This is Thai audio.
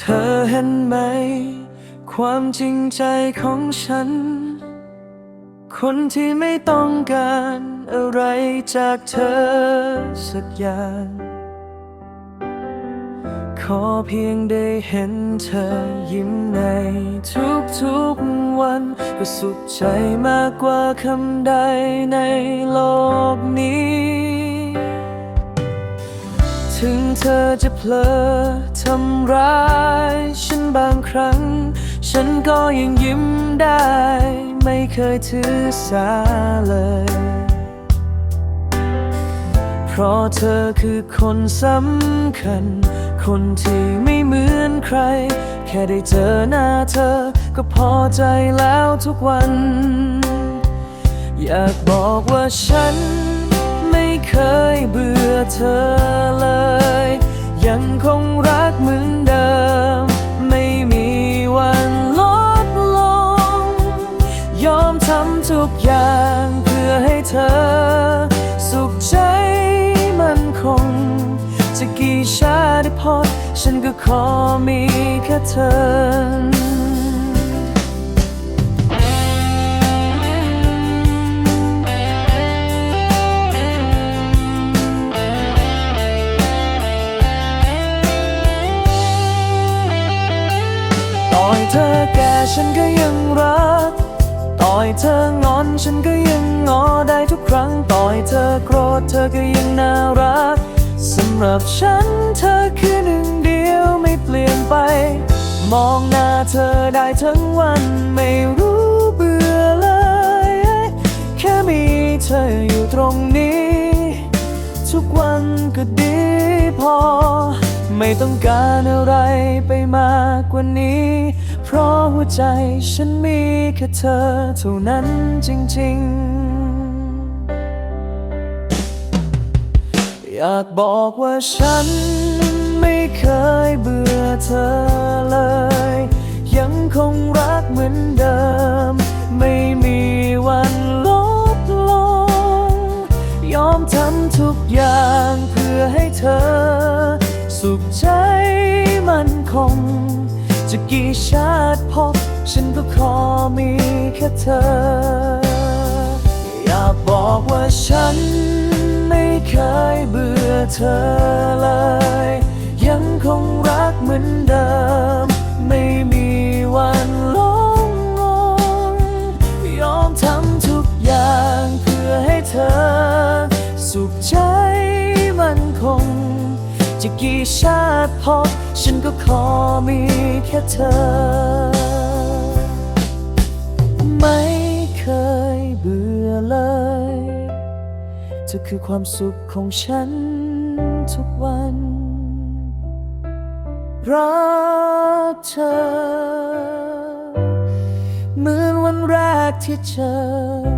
เธอเห็นไหม ความจริงใจของฉัน คนที่ไม่ต้องการอะไรจากเธอสักอย่าง ขอเพียงได้เห็นเธอยิ้มในทุกๆวัน ก็สุขใจมากกว่าคำใดในโลกนี้ ถึงเธอจะเผลอทำร้ายฉันบางครั้ง ฉันก็ยังยิ้มได้ ไม่เคยถือสาเลย เพราะเธอคือคนสำคัญ คนที่ไม่เหมือนใคร แค่ได้เจอหน้าเธอ ก็พอใจแล้วทุกวัน อยากบอกว่าฉันไม่เคยเบื่อเธอ ยังคงรักเหมือนเดิม ไม่มีวันลดลง ยอมทำทุกอย่างเพื่อให้เธอ สุขใจมันคง จะกี่ชาติพอฉันก็ขอมีแค่เธอ อยเธอแก่ฉันก็ยังรัก ต่อยเธองอนฉันก็ยังงอได้ทุกครั้ง ต่อยเธอโกรธเธอก็ยังน่ารักสำหรับฉันเธอคือหนึ่งเดียวไม่เปลี่ยนไป มองหน้าเธอได้ทั้งวันไม่รู้เบื่อเลย แค่มีเธออยู่ตรงนี้ ทุกวันก็ดีพอ ไม่ต้องการอะไรไปมากกว่านี้ เพราะหัวใจฉันมีแค่เธอเท่านั้นจริงๆ อยากบอกว่าฉันไม่เคยเบื่อเธอเลย ยังคงรักเหมือนเดิม ชาติพบ ฉันก็ขอมีแค่เธอ อยากบอกว่าฉันไม่เคยเบื่อเธอเลย ยังคงรักเหมือนเดิม ไม่มีวันลงลงยอมทำทุกอย่างเพื่อให้เธอ สุขใจมันคง จะกี่ชาติพบฉันก็ขอมีแค่เธอ ไม่เคยเบื่อเลยเธอคือความสุขของฉันทุกวัน รักเธอ เหมือนวันแรกที่เจอ